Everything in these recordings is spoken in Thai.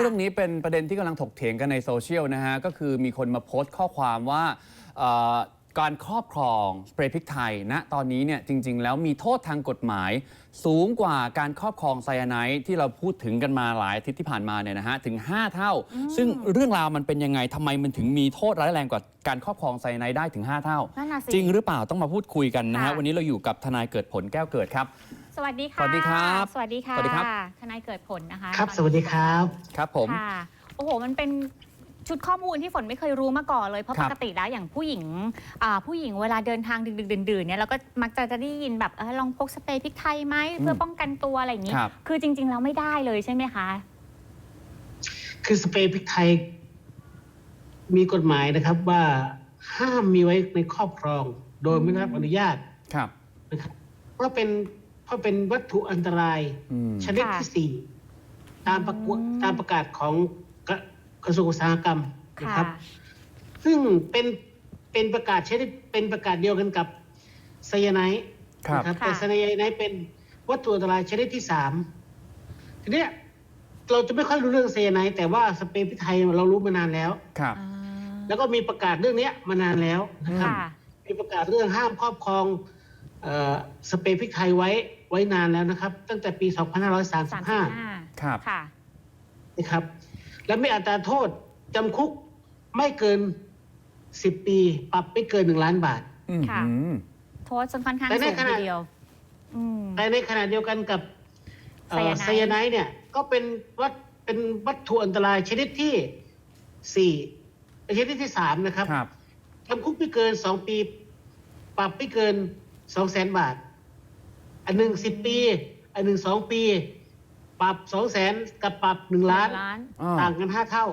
เรื่องนี้เป็นประเด็นที่กำลังถกเถียงกันในโซเชียลนะฮะ ก็คือมีคนมาโพสต์ข้อความว่าเอ่อการครอบครองสเปรย์พริกไทยณตอนนี้เนี่ยจริง ๆ แล้วมีโทษทางกฎหมาย สูงกว่าการครอบครองไซยาไนด์ที่เราพูดถึงกันมาหลายอาทิตย์ที่ผ่านมาเนี่ยนะฮะถึง 5 เท่า ซึ่งเรื่องราวมันเป็นยังไงทำไมมันถึงมีโทษร้ายแรงกว่าการครอบครองไซยาไนด์ได้ถึง 5 เท่า นั่นน่ะสิ จริงหรือเปล่าต้องมาพูดคุยกันนะฮะค่ะ วันนี้เราอยู่กับทนายเกิดผลแก้วเกิดครับ สวัสดีค่ะ สวัสดีครับ สวัสดีค่ะสวัสดีครับ ทนายเกิดผลนะคะครับตอนนี้สวัสดีครับครับผม ค่ะโอ้โห มันเป็นชุดข้อมูลที่ฝนไม่เคยรู้มาก่อนเลย เพราะครัปบกติแล้วอย่างผู้หญิงอ่าผู้หญิงเวลาเดินทางดึกๆดื่นๆเนี่ยเราก็มักจะจะได้ยินแบบเออลองพกสเปรย์พริกไทยไหมเพื่อป้องกันตัวอะไรอย่างนี้ ครับ คือจริง ๆ แล้วไม่ได้เลยใช่ไหมคะ คือสเปรย์พริกไทย มีกฎหมายนะครับว่าห้ามมีไว้ในครอบครอง โดยไม่ได้รับอนุญาตครับ นะครับเพราะเป็น เพราะเป็นวัตถุอันตรายอืม ชนิดค่ะที่สี่ตามประกวดอืมตามประกาศของกระกระทรวงอุตสาหกรรมนะค่ะครับ ซึ่งเป็นเป็นประกาศชนิดเป็นประกาศเดียวกันกับไซยาไนด์ครับ นะครับค่ะแต่ไซยาไนด์เป็นวัตถุอันตรายชนิดที่สามทีเนี้ยเราจะไม่ค่อยรู้เรื่องไซยาไนด์แต่ว่าสเปรย์พริกไทยเรารู้มานานแล้ว ครับ อ่าแล้วก็มีประกาศเรื่องเนี้ยมานานแล้วนะครับ ค่ะ มีประกาศเรื่องห้ามครอบครองเอ่อ สเปรย์พริกไทยไว้ไว้นานแล้วนะครับ ตั้งแต่ปีสามสิบห้า2535 ครับ ค่ะ นะครับ และมีอัตราโทษจำคุกไม่เกิน 10 ปี ปรับไม่เกิน 1 ล้านบาท อืมค่ะอืมโทษค่อนข้างแต่ในสูงขณะ ทีเดียว อืม แต่ในขณะเดียวกันกับเอ่อไซไซยาไนด์ ยาไนด์เนี่ย ก็เป็นวัตเป็นวัตถุอันตรายชนิดที่4ชนิดที่3นะครับ ครับ จำคุกไม่เกิน2ปี ปรับไม่เกิน 2แสนบาท อันหนึ่งสิบปี อันหนึ่งสองปี ปรับสองแสนกับปรับหนึ่งล้าน ล้านอ่าต่างกันห้าเท่า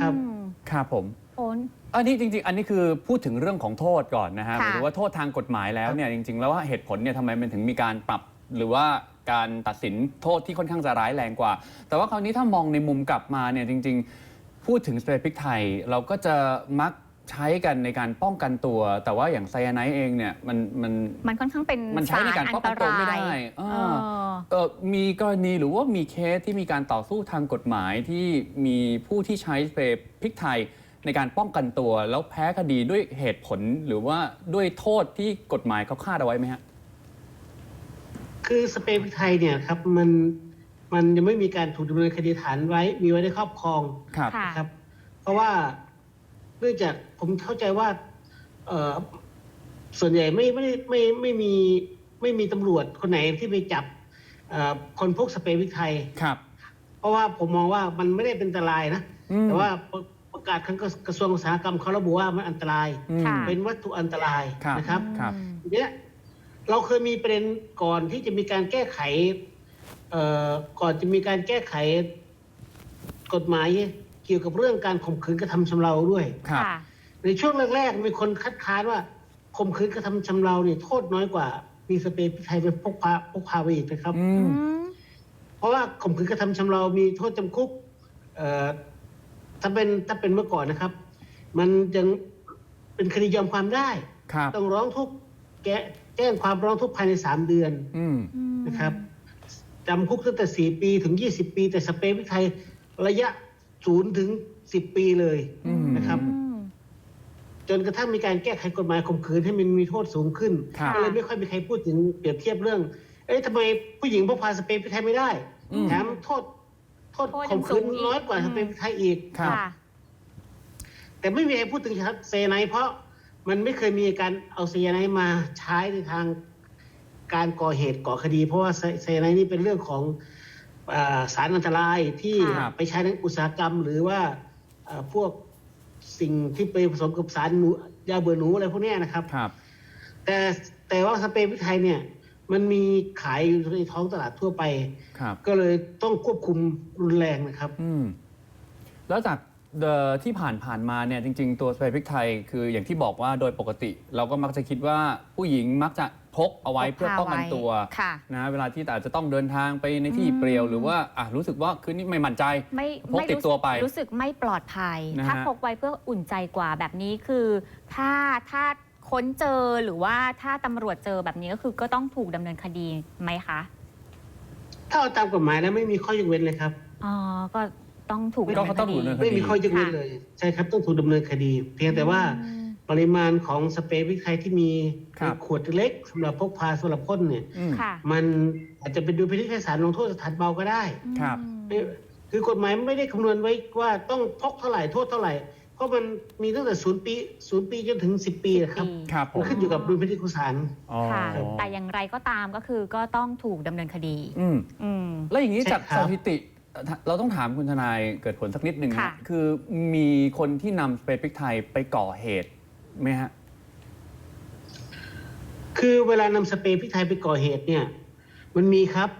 ครับ อืมครับผม โอน อันนี้จริง ๆ อันนี้คือพูดถึงเรื่องของโทษก่อนนะฮะหค่ะมายถึงว่าโทษทางกฎหมายแล้วเนี่ยจริง ๆ แล้วว่าเหตุผลเนี่ยทำไมมันถึงมีการปรับ หรือว่าการตัดสินโทษที่ค่อนข้างจะร้ายแรงกว่า แต่ว่าคราวนี้ถ้ามองในมุมกลับมาเนี่ยจริง ๆ พูดถึงสเปรย์พริกไทย เราก็จะมัก ใช้กันในการป้องกันตัว แต่ว่าอย่างไซยาไนด์เองเนี่ยมันมันมันค่อนข้างเป็นมันใช้ในการป้องกันตัวไม่ได้สารอันตรายอ่าเออเออมีกรณีหรือว่ามีเคสที่มีการต่อสู้ทางกฎหมายที่มีผู้ที่ใช้สเปรย์พริกไทยในการป้องกันตัว แล้วแพ้คดีด้วยเหตุผลหรือว่าด้วยโทษที่กฎหมายเขาคาดเอาไว้ไหมฮะคือสเปรย์พริกไทยเนี่ยครับมันมันยังไม่มีการถูกดำเนินคดีฐานไว้ มีไว้ในครอบครองครับค่ะนะครับ เพราะว่า เนื่องจากผมเข้าใจว่าเอ่อส่วนใหญ่ไม่ไม่ไม่ไม่มีไม่มีตำรวจคนไหนที่ไปจับเอ่อคนพกสเปรย์พริกไทยครับ เพราะว่าผมมองว่ามันไม่ได้เป็นอันตรายนะอืมแต่ว่าประประกาศของกระทรวงอุตสาหกรรมเขาระบุว่ามันอันตรายอืมค่ะเป็นวัตถุอันตรายครับนะครับครับอืมทีเนี้ยเราเคยมีประเด็นก่อนที่จะมีการแก้ไขเอ่อก่อนจะมีการแก้ไขกฎหมาย เกี่ยวกับเรื่องการข่มขืนกระทำชำเราด้วย ครับ ค่ะ ในช่วงแรกๆมีคนคัดค้านว่าข่มขืนกระทำชำเราเนี่ยโทษน้อยกว่า มีสเปรย์พริกไทยไปพกพาพกพาไปอีกนะครับ อือืม ม เพราะว่าข่มขืนกระทำชำเรามีโทษจำคุกเอ่อถ้าเป็นถ้าเป็นเมื่อก่อนนะครับ มันยังเป็นคดียอมความได้ ครับ ต้องร้องทุกข์แกแจ้งความร้องทุกข์ภายในสามเดือน อืม นะครับจำคุกตั้งแต่สี่ปีถึงยี่สิบปี แต่สเปรย์พริกไทยระยะ ศูนย์ถึงสิบปีเลยอืม นะครับ อืม จนกระทั่งมีการแก้ไขกฎหมายข่มขืนให้มันมีโทษสูงขึ้นครับ ก็เลยไม่ค่อยมีใครพูดถึงเปรียบเทียบเรื่อง เอ๊ะทำไมผู้หญิงพกพาสเปรย์พริกไทยไม่ได้อืม แถมโทษโทษโทษยังข่มขืนสูงอีก น้อยกว่าอืมสเปรย์พริกไทยอีก ครับ ค่ะ แต่ไม่มีใครพูดถึงเซไนท์เพราะมันไม่เคยมีการเอาเซไนท์มาใช้ในทางการก่อเหตุก่อคดี เพราะว่าเซไนท์นี่เป็นเรื่องของอา สารอันตรายที่ครับไปใช้ในอุตสาหกรรม หรือว่าอ่าพวกสิ่งที่ไปผสมกับสารหนูยาเบื่อหนูอะไรพวกเนี้ยนะครับ ครับ แต่แต่ว่าสเปรย์พริกไทยเนี่ย มันมีขายอยู่ในท้องตลาดทั่วไป ครับ ก็เลยต้องควบคุมรุนแรงนะครับ อืม แล้วจากเอ่อที่ผ่านผ่านมาเนี่ยจริง ๆ ตัวสเปรย์พริกไทย คืออย่างที่บอกว่าโดยปกติ เราก็มักจะคิดว่าผู้หญิงมักจะ พกเอาไว้เพื่อป้องกันตัวค่ะนะฮะเวลาที่อาจจะต้องเดินทางไปในที่อืม เปลี่ยวหรือว่าอะรู้สึกว่าคืนนี้ไม่มั่นใจ ไม่พกติดตัวไปรู้สึกไม่ปลอดภัย นะฮะ ถ้าพกไว้เพื่ออุ่นใจกว่าแบบนี้คือ ถ้าถ้าค้นเจอหรือว่าถ้าตำรวจเจอแบบนี้ก็คือก็ต้องถูกดำเนินคดีไหมคะถ้าเอาตามกฎหมายแล้วไม่มีข้อยกเว้นเลยครับ อ๋อก็ต้องถูกก็ดำเนินต้คองถูดีกดำเนินไม่มีข้อยกเว้นค่ะเลย ใช่ครับต้องถูกดำเนินคดี เพียงแต่ว่า อืม ปริมาณของสเปรย์พริกไทยที่มีครับในขวดเล็กสำหรับพกพาสำหรับพ่นเนี่ย อืม ค่ะมันอาจจะเป็นดูเป็นที่แค่สารลงโทษสถานเบาก็ได้ครับอืมคือกฎหมายไม่ได้คำนวณไว้ว่าต้องพกเท่าไหร่โทษเท่าไหร่ เพราะมันมีตั้งแต่ศูนย์ปีศูนย์ปีจนถึงสิบปีนะครับปีครับผมันมขึ้นอยู่กับดุลพินิจของศาล อ๋อค่ะ แต่อย่างไรก็ตามก็คือก็ต้องถูกดำเนินคดี อืม อืม แล้วอย่างนี้ใช่จากครัสบถิติเอ่อเราต้องถามคุณทนายเกิดผลสักนิดหนึ่งค่ะ นะคือมีคนที่นำสเปรย์พริกไทยไปก่อเหตุ ไหมฮะ คือเวลานำสเปรย์พริกไทยไปก่อเหตุเนี่ย มันมีครับ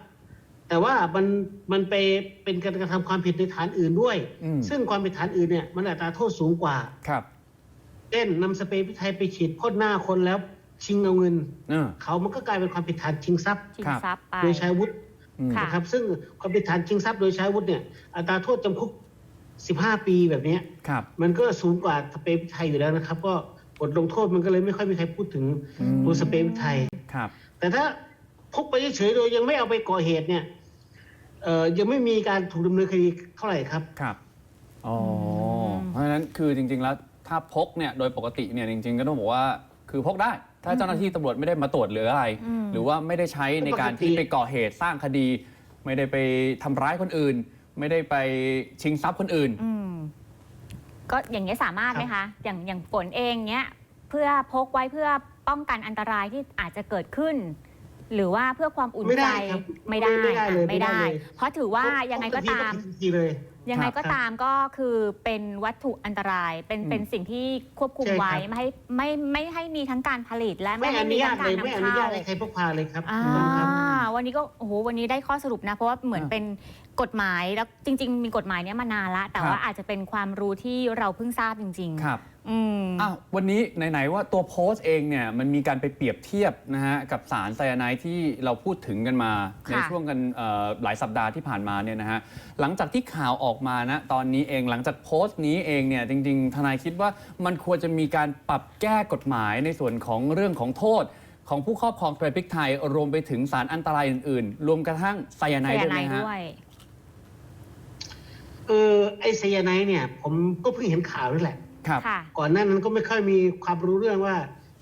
แต่ว่ามันมันไปเป็นการกระทำความผิดในฐานอื่นด้วย อืม ซึ่งความผิดฐานอื่นเนี่ยมันอัตราโทษสูงกว่า ครับเช่นนำสเปรย์พริกไทยไปฉีดพ่นหน้าคนแล้วชิงเอาเงิน เออ เขามันก็กลายเป็นความผิดฐานชิงทรัพย์ ชิงครับทรัพย์ไป โดยใช้อาวุธอืม ค่ะ นะครับ ซึ่งความผิดฐานชิงทรัพย์โดยใช้อาวุธเนี่ยอัตราโทษจำคุก 15 ปีแบบเนี้ย ครับ มันก็สูงกว่าสเปรย์พริกไทยอยู่แล้วนะครับ ก็ บทลงโทษมันก็เลยไม่ค่อยมีใครพูดถึงอืมตัวสเปรย์พริกไทย ครับ แต่ถ้าพกไปเฉยๆโดยยังไม่เอาไปก่อเหตุเนี่ยเอ่อยังไม่มีการถูกดำเนินคดีเท่าไหร่ครับ ครับ อ๋ออม เพราะฉะนั้นคือจริง ๆ แล้วถ้าพกเนี่ยโดยปกติเนี่ยจริง ๆ ก็ต้องบอกว่าคือพกได้ ถ้าเจ้าหน้าที่ตำรวจไม่ได้มาตรวจหรืออะไร อืม หรือว่าไม่ได้ใช้ในการที่ไปก่อเหตุสร้างคดี ไม่ได้ไปทำร้ายคนอื่น ไม่ได้ไปชิงทรัพย์คนอื่น อืม ก็อย่างนี้ยสามารถไหมคะ อย่างอย่างฝนเองเนี้ยเพื่อพกไว้เพื่อป้องกันอันตรายที่อาจจะเกิดขึ้น หรือว่าเพื่อความอุ่นไม่ใจได้ครับไม่ได้ไม่ได้เลยอะไม่ได้ ไม่ได้เลย เพราะถือว่ายังไงก็ตามพกทันทีเลย ยังไงครับก็ตามก็คือเป็นวัตถุอันตรายเป็นอืม เป็นสิ่งที่ควบคุมใช่ครับ ไว้ไม่ให้ไม่ไม่ให้มีทั้งการผลิตและไม่ไม่อให้นุมีญาทั้ตงกาเลรยไม่อนุนำญาเข้าตให้ใครพกพาเลยครับอ่าถูกต้องครับ วันนี้ก็โอ้โหวันนี้ได้ข้อสรุปนะ เพราะว่าเหมือนอ่าเป็นกฎหมายแล้วจริง ๆ มีกฎหมายเนี้ยมานานละ แต่ครับว่าอาจจะเป็นความรู้ที่เราเพิ่งทราบจริงครับๆอืม อ้าววันนี้ไหนๆว่าตัวโพสต์เองเนี่ยมันมีการไปเปรียบเทียบนะฮะกับสารไซยาไนด์ที่เราพูดถึงกันมา ค่ะ ในช่วงกันเอ่อหลายสัปดาห์ที่ผ่านมาเนี่ยนะฮะหลังจากที่ข่าวออกมานะตอนนี้เองหลังจากโพสต์นี้เองเนี่ยจริง ๆ ทนายคิดว่ามันควรจะมีการปรับแก้กฎหมายในส่วนของเรื่องของโทษ ของผู้ครอบครองสเปรย์พริกไทย รวมไปถึงสารอันตรายอื่นๆ รวมกระทั่งไซยาไนไซด์ยาด้วยไนไหมด์ฮะด้วยเออไอไซยาไนด์เนี่ย ผมก็เพิ่งเห็นข่าวนี่แหละ ครับ ค่ะ ก่อนหน้านั้นก็ไม่ค่อยมีความรู้เรื่องว่า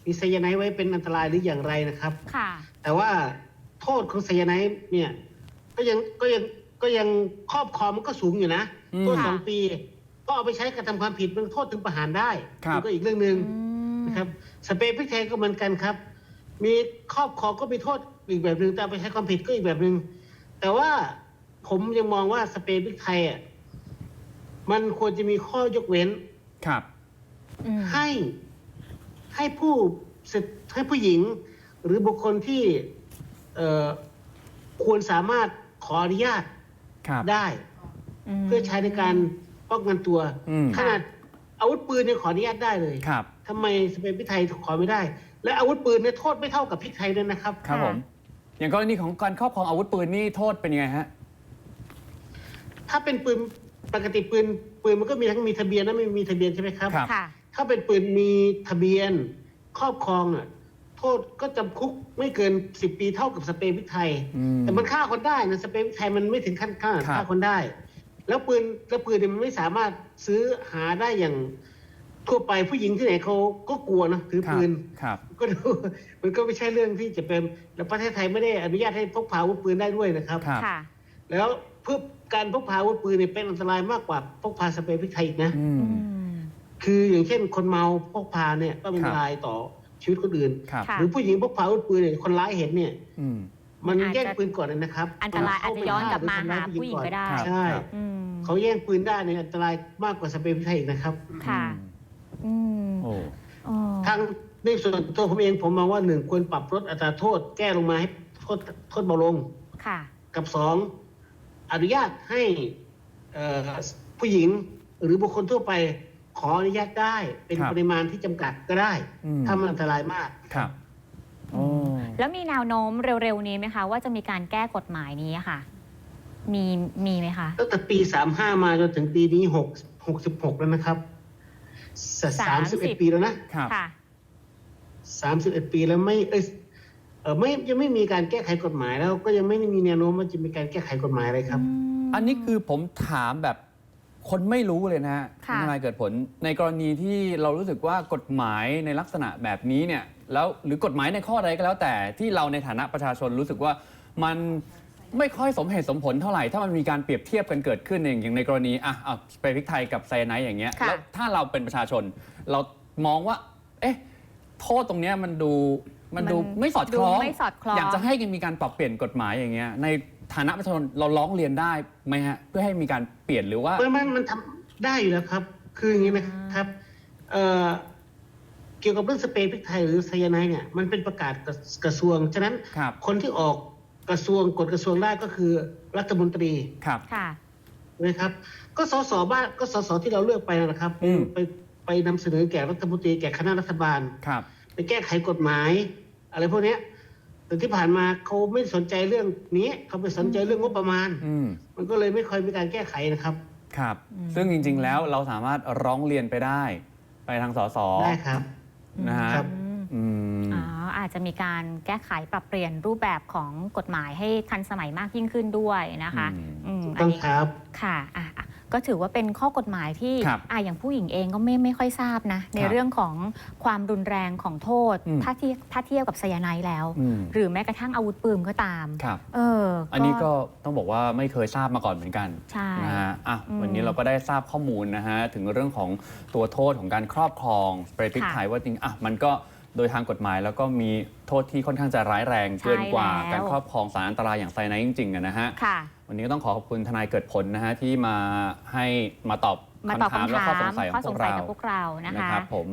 มีไซยาไนด์ไว้เป็นอันตรายหรืออย่างไรนะครับ ค่ะ แต่ว่าโทษของไซยาไนด์เนี่ย ก็ยังก็ยังก็ยังครอบครองมันก็สูงอยู่นะอืม โทษค่ะสองปี ก็เอาไปใช้กระทำความผิดมันโทษถึงประหารได้ครับ มันก็อีกเรื่องหนึ่ง อืมนะครับสเปรย์พริกไทยก็เหมือนกันครับ มีครอบครองก็มีโทษอีกแบบหนึ่งแต่เอาไปใช้ความผิดก็อีกแบบหนึ่งแต่ว่าผมยังมองว่าสเปรย์พริกไทยอะมันควรจะมีข้อยกเว้น ครับ อืมให้ให้ผู้สิทธิ์ให้ผู้หญิง หรือบุคคลที่เอ่อควรสามารถขออนุญาตครับ ได้ม เพื่อใช้ในการป้องกันตัว อืม ขนาดอาวุธปืนยังขออนุญาตได้เลยครับ ทำไมสเปรย์พริกไทยขอไม่ได้ และอาวุธปืนเนี่ยโทษไม่เท่ากับพริกไทยด้วยนะครับ ครับผม อย่างกรณีของการครอบครองอาวุธปืนนี่โทษเป็นยังไงฮะ ถ้าเป็นปืนปกติปืนปืนมันก็มีทั้งมีทะเบียนและไม่มีทะเบียนใช่ไหมครับ ครับ ค่ะ ถ้าเป็นปืนมีทะเบียนครอบครองอะโทษก็จำคุกไม่เกินสิบปีเท่ากับสเปรย์พริกไทย อืม แต่มันฆ่าคนได้นะสเปรย์พริกไทยมันไม่ถึงขั้นฆ่าครับ ฆ่าคนได้ แล้วปืนแล้วปืนเนี่ยมันไม่สามารถซื้อหาได้อย่าง ทั่วไปผู้หญิงที่ไหนเขาก็กลัวนะถือครับปืนครับ ก็ดูมันก็ไม่ใช่เรื่องที่จะเป็นแล้วประเทศไทยไม่ได้อนุญาตให้พกพาอาวุธปืนได้ด้วยนะครับครับค่ะแล้วเพื่อการพกพาอาวุธปืนเนี่ยเป็นอันตรายมากกว่าพกพาสเปรย์พริกไทยอีกนะอืมอืมคืออย่างเช่นคนเมาพกพาเนี่ยก็เป็นครับอันตรายต่อชีวิตคนอื่นครับค่ะหรือผู้หญิงพกพาอาวุธปืนเนี่ยคนร้ายเห็นเนี่ยอืมมันอาจจะแย่งปืนก่อนเลยนะครับ อันตรายอาจจะย้อนกลับมาหาผู้หญิงก็ได้ครับใช่อืมเขาแย่งปืนได้เนี่ยอันตรายมากกว่าสเปรย์พริกไทยอีกนะครับค่ะ อืมโอ้ อ๋อทางในส่วนตัวผมเองผมมองว่าหนึ่งควรปรับลดอัตราโทษ แก้ลงมาให้โทษโทษเบาลง ค่ะ กับสองอนุญาตให้เอ่อผู้หญิงหรือบุคคลทั่วไปขออนุญาตได้ เป็นครับปริมาณที่จำกัดก็ได้ อืม ถ้ามันอันตรายมาก ครับโอ้แล้วมีแนวโน้มเร็วๆนี้ไหมคะ ว่าจะมีการแก้กฎหมายนี้อะค่ะ มีมีไหมคะ ตั้งแต่ปีสามห้ามาจนถึงปีนี้หกหกสิบหกแล้วนะครับ สามสิบเอ็ด30ปีแล้วนะครับค่ะสามสิบเอ็ดปีแล้วไม่เอยเออไม่ยังไม่มีการแก้ไขกฎหมายแล้ว ก็ยังไม่ได้มีแนวโน้มว่าจะมีการแก้ไขกฎหมายอะไรครับ อันนี้คือผมถามแบบคนไม่รู้เลยนะฮะค่ะทนายเกิดผล ในกรณีที่เรารู้สึกว่ากฎหมายในลักษณะแบบนี้เนี่ยแล้วหรือกฎหมายในข้อใดก็แล้วแต่ที่เราในฐานะประชาชนรู้สึกว่ามัน ไม่ค่อยสมเหตุสมผลเท่าไหร่ ถ้ามันมีการเปรียบเทียบกันเกิดขึ้นอย่างอย่างในกรณีอะเอาสเปรย์พริกไทยกับไซยาไนด์อย่างเงี้ยค่ะ แล้วถ้าเราเป็นประชาชน เรามองว่า เอ๊ะโทษตรงเนี้ยมันดูมันดูมันไม่สอดคล้องดูไม่สอดคล้อง อยากจะให้มีการปรับเปลี่ยนกฎหมายอย่างเงี้ยในฐานะประชาชนเราร้องเรียนได้ไหมฮะเพื่อให้มีการเปลี่ยนหรือว่ามันมันมันทำได้อยู่แล้วครับ คืออย่างนี้นะครับเอ่อเกี่ยวกับเรื่องสเปรย์พริกไทยหรือไซยาไนด์เนี่ยมันเป็นประกาศกระกระทรวง ฉะนั้นครับ คนที่ออก กระทรวงกฎกระทรวงได้ก็คือรัฐมนตรีครับ ค่ะ นะครับ ก็สสบ้านก็สสที่เราเลือกไปนะครับ อืม ไปไปนำเสนอแก่รัฐมนตรีแก่คณะรัฐบาล ครับ ไปแก้ไขกฎหมาย อะไรพวกเนี้ยแต่ที่ผ่านมาเขาไม่สนใจเรื่องนี้เขาไปสนใจเรื่องงบประมาณ อืม มันก็เลยไม่ค่อยมีการแก้ไขนะครับ ครับ อืม ซึ่งจริง ๆ แล้วเราสามารถร้องเรียนไปได้ ไปทางสสได้ครับ นะฮะ ครับ อืม อืมอ๋ออาจจะมีการแก้ไขปรับเปลี่ยนรูปแบบของกฎหมายให้ทันสมัยมากยิ่งขึ้นด้วยนะคะอืมอืมถูกอัต้นองนี้ ครับ ค่ะอะอะก็ถือว่าเป็นข้อกฎหมายที่ครับอะอย่างผู้หญิงเองก็ไม่ไม่ค่อยทราบนะ ในครับเรื่องของความรุนแรงของโทษ อืม ถ้าเทียบถ้าเทียบกับไซยาไนด์แล้ว อืมหรือแม้กระทั่งอาวุธปืนก็ตาม ครับ เอออันนี้ก็ต้องบอกว่าไม่เคยทราบมาก่อนเหมือนกันใช่ นะฮะอะอืมวันนี้เราก็ได้ทราบข้อมูลนะฮะถึงเรื่องของตัวโทษของการครอบครองสเปรย์พริกค่ะไทยว่าจริงอะมันก็ โดยทางกฎหมายแล้วก็มีโทษที่ค่อนข้างจะร้ายแรงใช่เกินกว่าแล้วการครอบครองสารอันตรายอย่างไซยาไนด์จริงๆอะนะฮะค่ะวันนี้ก็ต้องขอขอบคุณทนายเกิดผลนะฮะที่มาให้มาตอบมาตอบคำถามคำและถามข้อสงสัยขข้อองสพวงกสัยเรากับพวกเรานะนะคะครับผม